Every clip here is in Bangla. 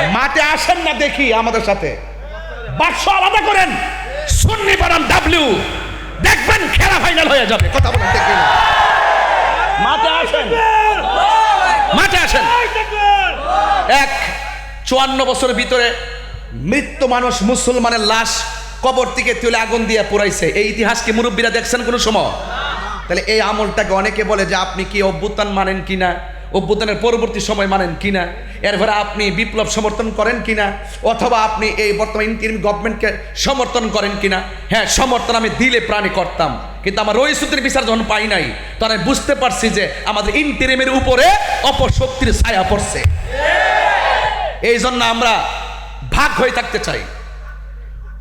মাঠে আসেন না দেখি আমাদের সাথে। বাক্স আলাদা করেন। সুন্নি বনাম ডাব্লিউ দেখবেন খেলা ফাইনাল হয়ে যাবে। কথা বলেন দেখি মাঠে আসেন। মাঠে আসেন। এক, চুয়ান্ন বছরের ভিতরে মৃত্যু মানুষ মুসলমানের লাশ কবর থেকে তুলে আগুন দিয়ে পুরাইছে। এই ইতিহাস কি মুরব্বীরা দেখছেন কোনো সময়? তাহলে এই আমলটাকে অনেকে বলে যে আপনি কি অভ্যুত্থান মানেন কিনা? অভ্যুত্থানের পরবর্তী সময় মানেন কিনা? এরপরে আপনি বিপ্লব সমর্থন করেন কিনা? অথবা আপনি এই বর্তমান ইন্টারিম গভর্নমেন্টকে সমর্থন করেন কিনা? হ্যাঁ সমর্থন আমি দিলে প্রাণী করতাম। কিন্তু আমার রইসুদ্দিন বিচার যখন পাই নাই, তখন আমি বুঝতে পারছি যে আমাদের ইন্টারিমের উপরে অপশক্তির ছায়া পড়ছে। এই জন্য আমরা ভাগ হয়ে থাকতে চাই।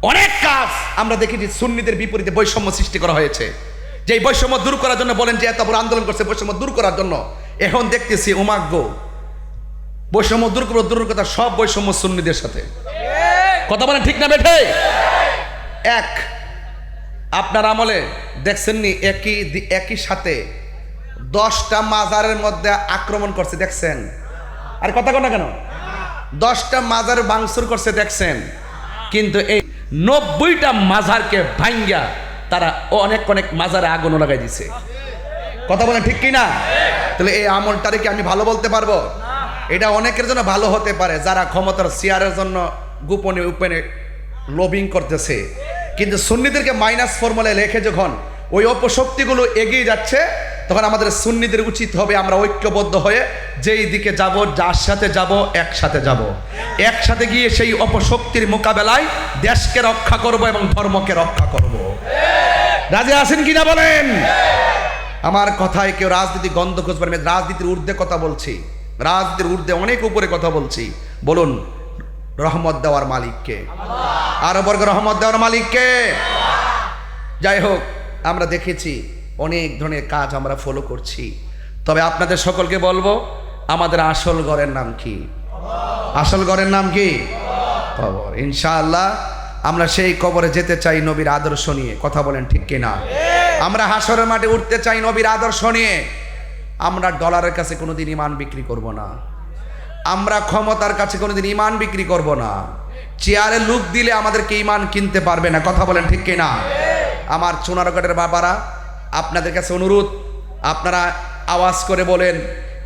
অনেক কাজ আমরা দেখেছি সুন্নিদের বিপরীতে বৈষম্য সৃষ্টি করা হয়েছে। যে বৈষম্য দূর করার জন্য বলেন যে এত বড় আন্দোলন করছে, বৈষম্য দূর করার জন্য এখন দেখতেছি উমাগ্য বৈষম্য দূর করব দূর কথা সব বৈষম্য সুন্নিদের সাথে। কথা বলেন ঠিক না বেঠে? এক আপনার আমলে দেখছেননি একই একই সাথে দশটা মাজারের মধ্যে আক্রমণ করছে দেখছেন? আর কথা কন না কেন? দশটা মাজার বাংসুর করছে দেখছেন? কিন্তু এই নব্বইটা মাজারকে ভাঙ্গা তারা অনেক অনেক মাজারে আগুন লাগাই দিছে। কথা বলেন ঠিক কি না তাহলে এই আমলটারে কি আমি ভালো বলতে পারব? এটা অনেকের জন্য ভালো হতে পারে, যারা ক্ষমতার শেয়ারের জন্য গোপনে উপনে লবিং করতেছে। কিন্তু সুন্নিদেরকে মাইনাস ফর্মুলায় রেখে যখন ওই অপশক্তিগুলো এগিয়ে যাচ্ছে, তখন আমাদের সুন্নিদের উচিত হবে আমরা ঐক্যবদ্ধ হয়ে যেই দিকে যাব, যার সাথে যাব, একসাথে যাব। একসাথে গিয়ে সেই অপশক্তির মোকাবেলায় দেশকে রক্ষা করব এবং ধর্মকে রক্ষা করব। রাজে আছেন কিনা বলেন? আমার কথায় কেউ রাজনীতি গন্ধ খুঁজবেন আমি রাজনীতির ঊর্ধ্বে কথা বলছি। রাজনীতির ঊর্ধ্বে অনেক উপরে কথা বলছি। বলুন, রহমত দেওয়ার মালিককে আরও বর্গ, রহমত দেওয়ার মালিককে যাই হোক, আমরা দেখেছি অনেক ধরনের কাজ আমরা ফলো করছি। তবে আপনাদের সকলকে বলব, আমাদের আসল ঘরের নাম কি? আসল ঘরের নাম কি? কবর। ইনশাআল্লাহ, আমরা সেই কবরে যেতে চাই নবীর আদর্শ নিয়ে। কথা বলেন ঠিক কিনা? আমরা হাসরের মাঠে উঠতে চাই নবীর আদর্শ নিয়ে। আমরা ডলারের কাছে কোনোদিন ইমান বিক্রি করব না। আমরা ক্ষমতার কাছে কোনোদিন ইমান বিক্রি করব না। চেয়ারে লুক দিলে আমাদেরকে ইমান কিনতে পারবে না। কথা বলেন ঠিক কিনা? আমার সোনারগড়ের বাবারা, আপনাদের কাছে অনুরোধ, আপনারা আওয়াজ করে বলেন,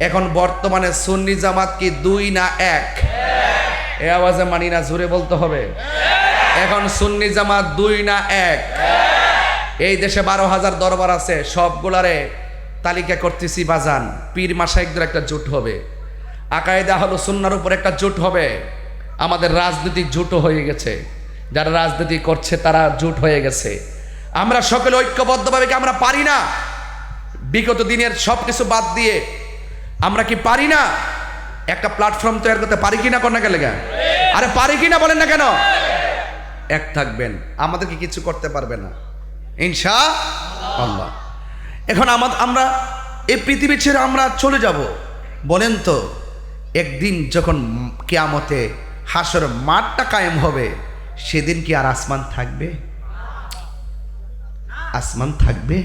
এখন বর্তমানে সুন্নি জামাত কি দুই না এক? এ আওয়াজে মানি না জোরে বলতে হবে। এখন সুন্নি জামাত দুই না এক? এই দেশে বারো হাজার দরবার আছে, সবগুলারে তালিকা করতেছি, বাজান। পীর মাসাইকদের একটা জোট হবে। আকায়দা হলো সুন্নার উপর একটা জোট হবে। আমাদের রাজনৈতিক জোটও হয়ে গেছে। যারা রাজনীতি করছে, তারা জোট হয়ে গেছে। আমরা সকলে ঐক্যবদ্ধভাবে কি আমরা পারি না? বিগত দিনের সব কিছু বাদ দিয়ে আমরা কি পারি না? একটা প্ল্যাটফর্ম তৈরি করতে পারি কিনা কন্যা গেলে আরে পারি কিনা বলেন না কেন? এক থাকবেন। আমাদেরকে কিছু করতে পারবে না। ইনশা আল্লাহ। এখন আমাদের আমরা এই পৃথিবী ছেড়ে আমরা চলে যাব। বলেন তো, একদিন যখন কেয়ামতে হাসর মাঠটা কায়েম হবে, সেদিন কি আর আসমান থাকবে? আসমান থাকবে?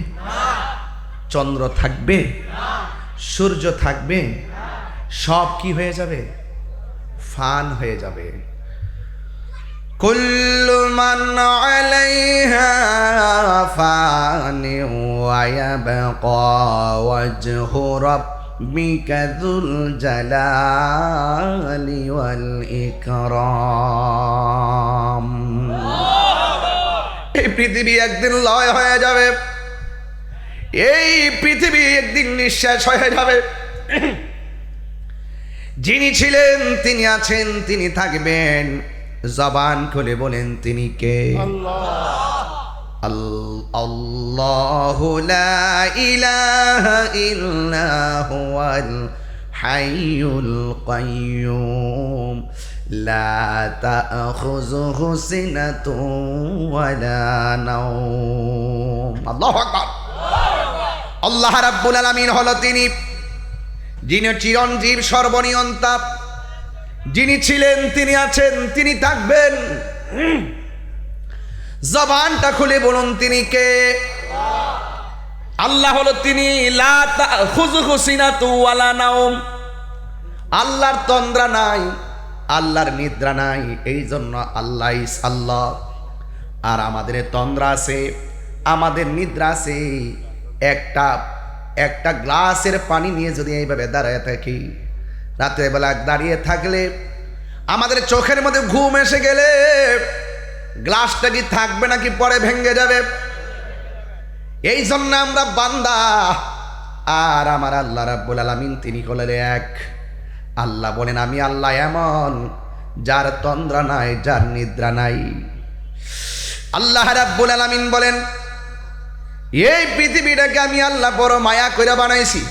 চন্দ্র থাকবে? সূর্য থাকবে? সব কি হয়ে যাবে? ফান হয়ে যাবে। كل من عليها فان ويبقى وجه ربك ذو الجلال والإكرام এই পৃথিবী একদিন লয় হয়ে যাবে এই পৃথিবী একদিন নিঃশ্বাস হয়ে যাবে যিনি ছিলেন তিনি আছেন তিনি থাকবেন জবান খুলে বলেন, তিনি কে? আল- আল্লাহু লা ইলাহা ইল্লা হুয়াল হাইয়ুল কাইয়ুম। আল্লাহ রাব্বুল আলামিন হলো তিনি, যিনি চিরঞ্জীব সর্বনিয়ন্তা। যিনি ছিলেন, তিনি আছেন, তিনি থাকবেন। জবানটা খুলে বলুন, তিনি কে? আল্লাহ হলো তিনি আল্লাহর তন্দ্রা নাই, আল্লাহর নিদ্রা নাই এই জন্য আল্লাহ আল্লাহ। আর আমাদের তন্দ্রা আছে, আমাদের নিদ্রা আছে। একটা একটা গ্লাসের পানি নিয়ে যদি এইভাবে দাঁড়ায় থাকি। রাত্রেবেলা দাঁড়িয়ে থাকলে আমাদের চোখের মধ্যে ঘুম এসে গেলে গ্লাসটা কি থাকবে নাকি পরে ভেঙে যাবে? এই জন্য আমরা বান্দা। আর আমার আল্লাহ রাব্বুল আলামিন তিনি হলেন এক। আল্লাহ বলেন, আমি আল্লাহ এমন যার তন্দ্রা নাই, যার নিদ্রা নাই। আল্লাহ রাব্বুল আলামিন বলেন, এই পৃথিবীটাকে আমি আল্লাহ বড় মায়া করে বানাইছি।